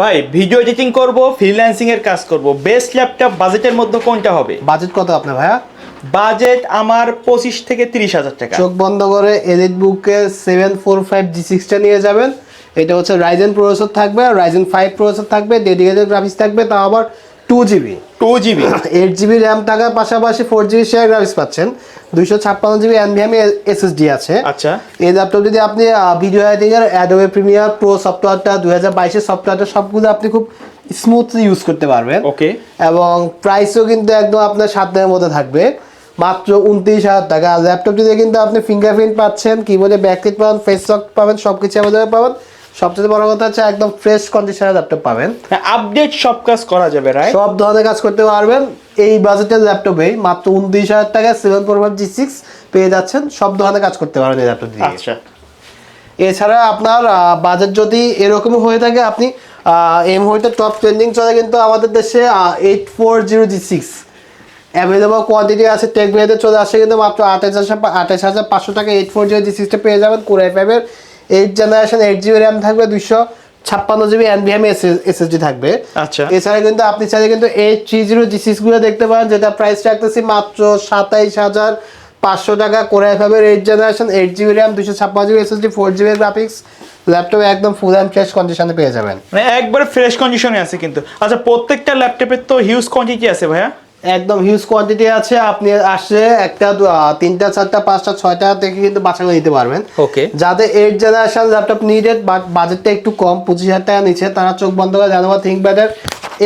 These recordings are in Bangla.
ভাই ভিডিও এডিটিং করব ফ্রিল্যান্সিং এর কাজ করব। বেস্ট ল্যাপটপ বাজেটের মধ্যে কোনটা হবে? বাজেট কত আপনার ভাইয়া? বাজেট আমার পঁচিশ থেকে তিরিশ হাজার টাকা। চোখ বন্ধ করে EliteBook seven four five G সিক্সটা নিয়ে যাবেন। এটা হচ্ছে রাইজেন প্রসেসর থাকবে রাইজেন ফাইভ প্রসেসর থাকবে ডেডিকেটেড গ্রাফিক্স থাকবে তাও আবার two GB two GB eight GB RAM থাকার পাশাপাশি ফোর জিবি শেয়ার গ্রাফিক্স পাচ্ছেন। দুইশো ছাপ্পান্ন জিবি এনভিএম এসএসডি আছে। আচ্ছা। এই ল্যাপটপ যদি আপনি ভিডিও এডিটিং এর অ্যাডোবে প্রিমিয়ার প্রো সফটওয়্যারটা দুই হাজার বাইশের সফটওয়্যারটা সবগুলো আপনি খুব স্মুথলি ইউজ করতে পারবেন। ওকে। এবং প্রাইসও কিন্তু একদম আপনার সাত দিনের মধ্যে থাকবে। মাত্র উনত্রিশ হাজার টাকা। আর ল্যাপটপটিতে কিন্তু আপনি ফিঙ্গারপ্রিন্ট পাচ্ছেন কিবোর্ডে ব্যাকলিট পাবেন ফেস লক পাবেন সব কিছু অ্যাভেলেবল পাবেন। সবচেয়ে বড় কথা হচ্ছে একদম ফ্রেশ কন্ডিশনের ল্যাপটপ পাবেন। আপডেট সব কাজ করা যাবে রাইট সব ধরনের কাজ করতে পারবেন। এই বাজেটের ল্যাপটপে মাত্র উনত্রিশ হাজার টাকা সেভেন ফোর জি সিক্স পেয়ে যাচ্ছেন। সব ধরনের কাজ করতে পারবেন এই ল্যাপটপ দিয়ে। আচ্ছা। এছাড়া আপনার বাজেট যদি এরকম হয়ে থাকে আপনি এম হইতে টপ ট্রেন্ডিং চলে কিন্তু আমাদের দেশে eight four zero G six available quantity আছে টেক ভেতে চলে আসে কিন্তু মাত্র আঠাশ হাজার আঠাশ হাজার পাঁচশো টাকা এইট ফোর জিরো জি সিক্সটা পেয়ে যাবেন। কোরাই ফাইভের eight generation eight GB RAM থাকবে দুইশো ছাপ্পান্ন জিবি এনভিএম এসএসডি থাকবে। আচ্ছা। এছাড়া কিন্তু আপনি চাইলে কিন্তু এইট থ্রি জিরো জি সিক্সগুলো দেখতে পারেন যেটা প্রাইস রাখতেছি মাত্র সাতাইশ হাজার পাঁচশো টাকা। কোরাই ফাইভের eight generation eight GB RAM দুশো ছাপ্পান্ন GB SSD four GB graphics laptop একদম ফুল অ্যান্ড ফ্রেশ কন্ডিশনে পেয়ে যাবেন। মানে একবার ফ্রেশ কন্ডিশনে আছে কিন্তু। আচ্ছা প্রত্যেকটা ল্যাপটপের তো হিউজ কোয়ান্টিটি আছে ভাইয়া। একদম হিউজ কোয়ান্টিটি আছে আপনি আসলে একটা তিনটা চারটা পাঁচটা ছয়টা থেকে কিন্তু বাঁচানো নিতে পারবেন। ওকে যাদের eight generation laptop needed but বাজেটটা একটু কম পঁচিশ হাজার টাকা নিচ্ছে তারা চোখ বন্ধ করে জানোয়া থিঙ্ক ব্যাটার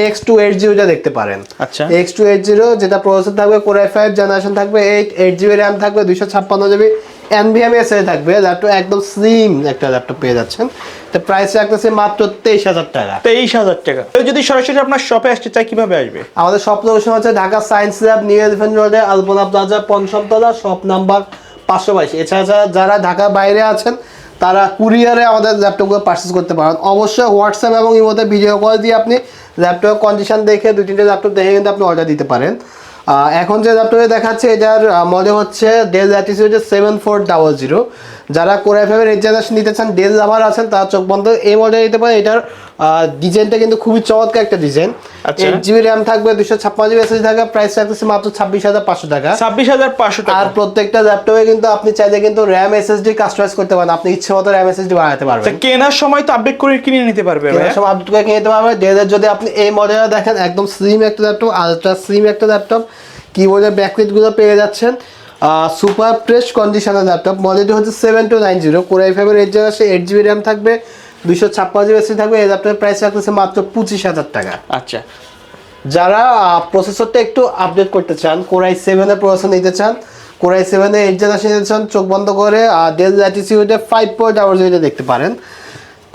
এক্স টু এইট জিরোটা দেখতে পারেন। আচ্ছা। এক্স টু এইট জিরো যেটা প্রসেসর থাকবে কোরআই ফাইভ জেনারেশন থাকবে এইট এইট জিবি র্যাম থাকবে দুইশো ছাপ্পান্ন জিবি এনভিএম এস থাকবে। ল্যাপটপ একদম স্লিম একটা ল্যাপটপ পেয়ে যাচ্ছেন। তো প্রাইস রাখতেছে মাত্র তেইশ হাজার টাকা। তেইশ হাজার টাকা। যদি সরাসরি আপনার শপে আসতে চায় কীভাবে আসবে? আমাদের শপ লোকেশন হচ্ছে Dhaka science lab new elephant রোডে আলপনা প্লাজা পঞ্চমতলা শপ নাম্বার পাঁচশো বাইশ। এছাড়া যারা- ঢাকার বাইরে আছেন তারা কুরিয়ারে আমাদের ল্যাপটপগুলো পারচেস করতে পারেন। অবশ্যই হোয়াটসঅ্যাপ এবং ইমোতে ভিডিও কল দিয়ে আপনি ল্যাপটপের কন্ডিশন দেখে দুই তিনটে ল্যাপটপ দেখে কিন্তু আপনি অর্ডার দিতে পারেন। এখন যে ল্যাপটপে দেখাচ্ছে এটার মডেল হচ্ছে ডেল ল্যাটিসিউডের সেভেন ফোর ডাবল জিরো যারা কোরাই ফাইভের জেনারেশন নিতে চান ডেল লাভার আছেন তারা চোখ বন্ধ এই মডেল নিতে পারেন। এটার ডিজাইনটা কিন্তু খুবই চমৎকার একটা ডিজাইন। এইট জিবি র্যাম থাকবে দুশো ছাপ্পান্ন জিবি এসএসডি থাকবে প্রাইস রাখতেছে মাত্র ছাব্বিশ হাজার পাঁচশো টাকা। ছাব্বিশ হাজার পাঁচশো টাকা। আর প্রত্যেকটা ল্যাপটপে কিন্তু আপনি চাইলে কিন্তু র্যাম এসএসডি কাস্টমাইজ করতে পারেন। আপনি ইচ্ছে মতো র্যাম এসএসডি আচ্ছা, পারবেন। কেনার সময় তো আপডেট করে কিনে নিতে পারবে ভাইয়া সব আপডেট করে কিনে নিতে পারবেন ডেলের যদি আপনি এই মডেলটা দেখেন একদম স্লিম একটা ল্যাপটপ আলট্রা স্লিম একটা ল্যাপটপ কিবোর্ডের ব্যাকলিটগুলো পেয়ে যাচ্ছেন। সুপার ফ্রেশ কন্ডিশনের ল্যাপটপ মডেলটি হচ্ছে seven two nine zero core i ফাইভের eight generation eight GB RAM থাকবে দুশো ছাপ্পান্ন জিবি এসএসডি থাকবে এই ল্যাপটপের প্রাইস রাখতেছে মাত্র পঁচিশ হাজার টাকা। আচ্ছা। যারা প্রসেসরটা একটু আপডেট করতে চান কোরাই সেভেনের প্রসেসর নিতে চান কোরাই সেভেনের এইট জেনারেশন নিতে চান চোখ বন্ধ করে ডেল ল্যাটিসিউডে ফাইভ পয়েন্ট আওয়ার জিবিটা দেখতে পারেন।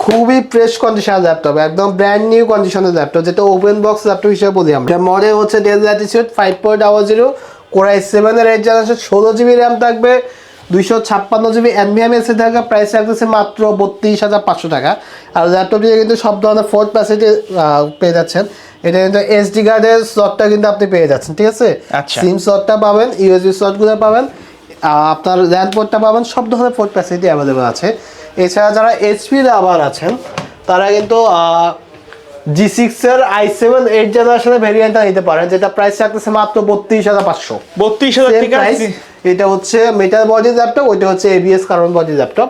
খুবই ফ্রেশ কন্ডিশনের ল্যাপটপ একদম ব্র্যান্ড নিউ কন্ডিশনের ল্যাপটপ যেটা ওপেন বক্স ল্যাপটপ হিসেবে বলি আমরা। মডেল হচ্ছে Dell Latitude five point hour zero core i সেভেনের এইট জেনারেশন ষোলো জিবি র্যাম থাকবে দুইশো ছাপ্পান্ন জিবি এনভিএম এসে থাকা প্রাইস রাখতেছে মাত্র বত্রিশ হাজার পাঁচশো টাকা। আর ল্যাপটপটিতে কিন্তু সব ধরনের ফোর্থ প্যাসেজে পেয়ে যাচ্ছেন। এটা কিন্তু এসডি কার্ডের স্লটটা কিন্তু আপনি পেয়ে যাচ্ছেন ঠিক আছে? আচ্ছা। সিম স্লটটা পাবেন ইউএসবি স্লটগুলো পাবেন আপনার ল্যান্ড পোর্টটা পাবেন সব ধরনের ফোর্থ ফ্যাসিলিটি অ্যাভেলেবেল আছে। এছাড়া যারা এইচপি আবার আছেন তারা কিন্তু জি সিক্স এর আই সেভেন এইট জেনারেশনের ভেরিয়েন্টটা নিতে পারেন যেটা প্রাইস রাখতেছে মাত্র বত্রিশ হাজার পাঁচশো। বত্রিশ হাজার এটা হচ্ছে মেটাল বডি ল্যাপটপ ওইটা হচ্ছে এবিএস কার্বন বডি ল্যাপটপ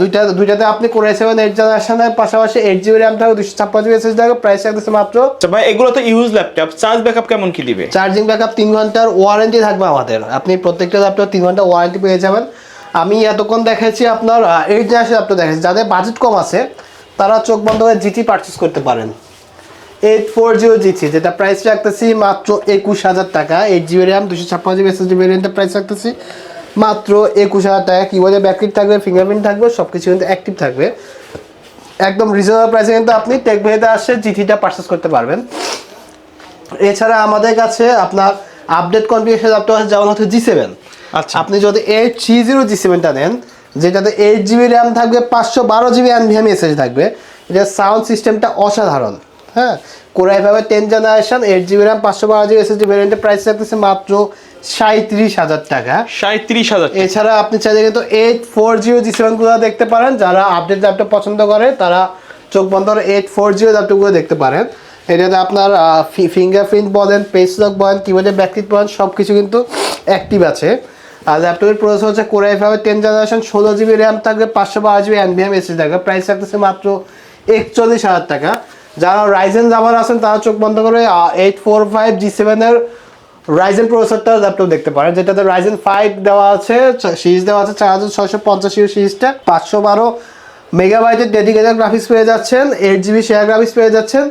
দুইটা দুইটাতে আপনি করে সেভেন এইট জেনারেশনের পাশাপাশি এইট জিবি র্যাম থাকবে দুশো ছাপ্পান্ন জিবি এসএস থাকবে প্রাইস রাখতেছে মাত্র আচ্ছা ভাই এগুলো তো ইউজ ল্যাপটপ চার্জ ব্যাকআপ কেমন কি দিবে? চার্জিং ব্যাকআপ তিন ঘণ্টার ওয়ারেন্টি থাকবে আমাদের। আপনি প্রত্যেকটা ল্যাপটপ তিন ঘণ্টা ওয়ারেন্টি পেয়ে যাবেন। আমি এতক্ষণ দেখাচ্ছি আপনার এইট জেনারেশন ল্যাপটপ দেখাচ্ছি যাদের বাজেট কম আছে তারা চোখ বন্ধ করে জিটি পারচেস করতে পারেন। এইট ফোর জিরো জিটি যেটা প্রাইস রাখতেছি মাত্র একুশ হাজার টাকা। এইট জিবি র্যাম দুশো ছাপ্পান্ন জিবি এসএসডি ভেরিয়েন্টের প্রাইস রাখতেছি। মাত্র একুশ হাজার টাকা। কিবোর্ডে ব্যাকলিট থাকবে ফিঙ্গারপ্রিন্ট থাকবে সব কিছু কিন্তু অ্যাক্টিভ থাকবে। একদম রিজনেবল প্রাইসে কিন্তু আপনি টেক ভেতে আসে জিটিটা পারচেস করতে পারবেন। এছাড়া আমাদের কাছে আপনার আপডেট কনফিগারেশন আছে যেমন হচ্ছে জি সেভেন আচ্ছা। আপনি যদি এইট থ্রি জিরো জি সেভেনটা নেন যেটাতে এইট জিবি র্যাম থাকবে পাঁচশো বারো জিবি এনভিএম এসএস থাকবে। এটার সাউন্ড সিস্টেমটা অসাধারণ হ্যাঁ? কোরাই ফাইভের ten generation eight GB RAM পাঁচশো বারো জিবি এসএসডি ভ্যারিয়েন্টের প্রাইস রাখতেছে মাত্র সাঁত্রিশ হাজার টাকা। সাঁত্রিশ হাজার এছাড়া আপনি চাইলে কিন্তু এইট ফোর জিও জি সেভেনগুলো দেখতে পারেন। যারা আপডেট ল্যাপটপ পছন্দ করে তারা চোখ বন্ধ করে এইট ফোর জিরো ল্যাপটপগুলো দেখতে পারেন। এটাতে আপনার ফিঙ্গারপ্রিন্ট বলেন পেস লক বলেন কিবোর্ডে ব্যাকলিট বলেন সব কিছু কিন্তু অ্যাক্টিভ আছে। আর ল্যাপটপের প্রসেসর হচ্ছে কোরাই ফাইভের টেন জেনারেশন ষোলো জিবি র্যাম থাকবে, পাঁচশো বারো জিবি এন এনভিএম এসি থাকবে। প্রাইস থাকতেছে মাত্র একচল্লিশ হাজার টাকা। যারা রাইজেন জামার আছেন, তারা চোখ বন্ধ করে এইট ফোর ফাইভ জি সেভেনের রাইজেন প্রসেসরটা ল্যাপটপ দেখতে পারেন, যেটাতে রাইজেন ফাইভ দেওয়া আছে সিরিজ দেওয়া আছে, চার হাজার ছয়শো পঞ্চাশ সিরিজটা পাঁচশো বারো মেগাবাইটের ডেডিকেটেড গ্রাফিক্স পেয়ে যাচ্ছেন এইট জিবি শেয়ার গ্রাফিক্স পেয়ে যাচ্ছেন।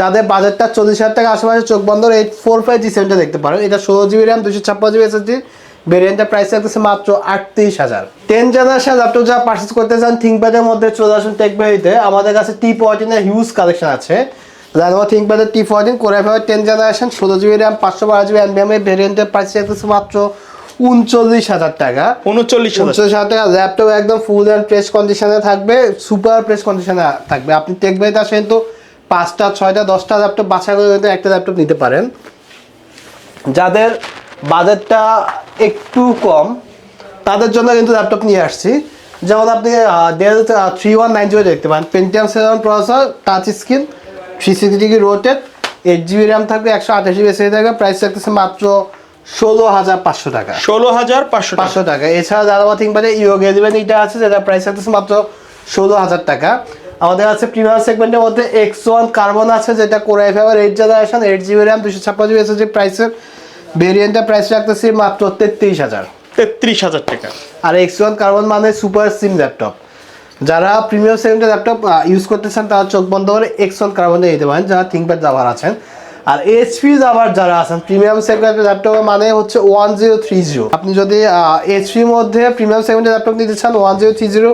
যাদের বাজেটটা চল্লিশ হাজার টাকা আশেপাশে, চোখ বন্ধ এইট ফোর ফাইভ জি সেভেনটা দেখতে পারেন। এটা ষোলো জিবি র্যাম দুশো ছাপ্পান্ন জিবি এসএসডি ভেরিয়েন্টের প্রাইস থাকতেছে মাত্র আটত্রিশ হাজার। টেন জেনারেশন ল্যাপটপ যা পার্চেস করতে চান থিঙ্কপ্যাডের মধ্যে চলে আসুন টেকবাইতে আমাদের কাছে টি ফোরটিনের হিউজ কালেকশন আছে। লেনোভো থিঙ্কপ্যাডের টি ফোরটিন কোরাই ফাইভের টেন জেনারেশন ষোলো জিবি র্যাম পাঁচশো বারো জিবি এনবিএম এর ভেরিয়েন্টের প্রাইস থাকতেছে মাত্র উনচল্লিশ হাজার টাকা। উনচল্লিশ উনচল্লিশ হাজার টাকা। ল্যাপটপ একদম ফুল অ্যান্ড প্রেস কন্ডিশনে থাকবে সুপার প্রেস কন্ডিশনে থাকবে। আপনি টেকবাইতে আসেন তো পাঁচটা ছয়টা দশটা ল্যাপটপ বাছা করে একটা ল্যাপটপ নিতে পারেন। যাদের বাজেটটা একটু কম। তাদের জন্য কিন্তু ল্যাপটপ নিয়ে আসছি। যেমন আপনি Dell three one nine zero দেখতে পান Pentium seven processor touch screen three sixty degree rotated eight GB RAM থাকবে একশো আঠাশ জিবি এসে থাকবে প্রাইস থাকতেছে মাত্র ষোলো হাজার পাঁচশো টাকা। ষোলো হাজার পাঁচশো পাঁচশো টাকা। এছাড়া যারা থিঙ্কপ্যাডে ইয়োগ এলিভেন এটা আছে যেটা প্রাইস থাকতেছে মাত্র ষোলো হাজার টাকা। আমাদের আছে প্রিমিয়াম সেগমেন্টের মধ্যে এক্স ওয়ান কার্বন আছে যেটা core i Fiverr eight generation eight GB RAM দুশো ছাপ্পান্ন জিবি এসএসডি প্রাইসের ভেরিয়েন্টের প্রাইস রাখতেছি মাত্র তেত্রিশ হাজার। তেত্রিশ হাজার টাকা। আর এক্স ওয়ান কার্বন মানে সুপার সিম ল্যাপটপ যারা প্রিমিয়াম সেগমেন্টের ল্যাপটপ ইউজ করতে চান তারা চোখ বন্ধ করে এক্স ওয়ান কার্বনে দিতে পারেন যারা থিঙ্কপ্যাড জাভার আছেন। আর এইচপি জাভার যারা আছেন প্রিমিয়াম সেগমেন্টের ল্যাপটপ মানে হচ্ছে ওয়ান জিরো থ্রি জিরো আপনি যদি এইচপির মধ্যে প্রিমিয়াম সেগমেন্টের ল্যাপটপ নিতে চান one zero three zero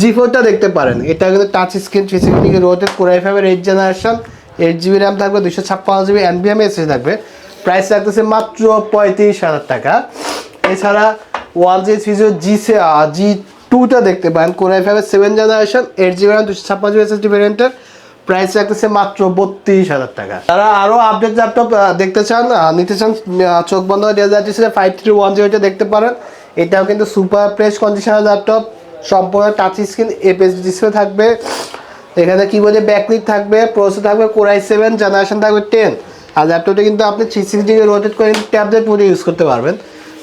G ফোরটা দেখতে পারেন। এটা কিন্তু touch screen three sixty core i ফাইভের eight generation eight GB RAM থাকবে দুশো ছাপ্পান্ন জিবি এনবিএম এসএস থাকবে। প্রাইস রাখতেছে মাত্র পঁয়ত্রিশ হাজার টাকা। এছাড়া one G three zero G G টুটা দেখতে পারেন। কোরাই ফাইভের seven generation eight GB RAM দুশো ছাপ্পান্ন জিবি এসএসডি ভ্যারিয়েন্টের প্রাইস রাখতেছে মাত্র বত্রিশ হাজার টাকা। তারা আরও আপডেট ল্যাপটপ দেখতে চান নিতে চান চোখ বন্ধ ডেল যাচ্ছে ফাইভ থ্রি ওয়ান জিরোটা দেখতে পারেন। এটাও কিন্তু সুপার প্রেস কন্ডিশনার ল্যাপটপ সম্পূর্ণ টাচ স্ক্রিন এপিএস ডিসপ্লে থাকবে। এখানে কিবোর্ডে ব্যাকলিট থাকবে প্রসেসর থাকবে কোরাই সেভেন জেনারেশন থাকবে টেন আর ল্যাপটপটা কিন্তু আপনি থ্রি সিক্স সিক্সটি রোটেট করে ট্যাবলেট মোডে ইউজ করতে পারবেন।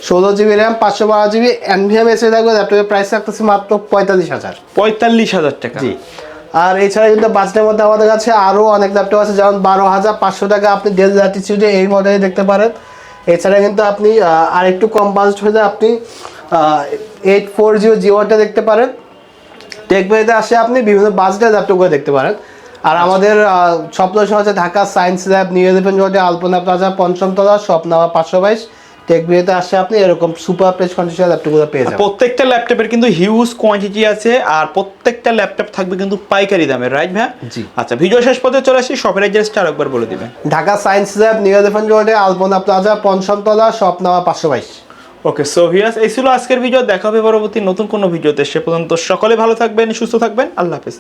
ষোলো জিবি র্যাম পাঁচশো বারো জিবি এনভিএম এসে থাকবে ল্যাপটপের প্রাইস রাখতেছে মাত্র পঁয়তাল্লিশ হাজার। পঁয়তাল্লিশ হাজার টাকা। জি। আর এছাড়া কিন্তু বাজেটের মধ্যে আমাদের কাছে আরও অনেক ল্যাপটপ আছে যেমন বারো হাজার পাঁচশো টাকা আপনি ডেল ল্যাটিচিউডে এই মডেলে দেখতে পারেন। এছাড়া কিন্তু আপনি আরেকটু কম বাজেট হলে আপনি এইট ফোর জিরো জিওটা দেখতে পারেন। টেকবেতে আসে আপনি বিভিন্ন বাজেটের ল্যাপটপগুলো দেখতে পারেন। আর আমাদের লোকেশন হচ্ছে Dhaka science lab new elephant রোডে আলপনা প্লাজা পঞ্চমতলা স্বপ্নামা পাঁচশো বাইশ। টেকবিতে আসে আপনি এরকম সুপার প্রেস কন্ডিশনার ল্যাপটপগুলো পেয়ে যাবেন। প্রত্যেকটা ল্যাপটপের কিন্তু হিউজ কোয়ান্টিটি আছে আর প্রত্যেকটা ল্যাপটপ থাকবে কিন্তু পাইকারি দামে রাইট ভাই জি। আচ্ছা ভিডিও শেষ পর্যন্ত চলে আসি শপের অ্যাড্রেসটা আরেকবার বলে দিবেন। Dhaka science lab new elephant রোডে আলপনা প্লাজা পঞ্চমতলা স্বপ্নামা পাঁচশো বাইশ। ওকে সো ভিয়াস এই ছিল আজকের ভিডিও দেখা হবে পরবর্তী নতুন কোনো ভিডিওতে সে পর্যন্ত সকলে ভালো থাকবেন সুস্থ থাকবেন আল্লাহ হাফেজ।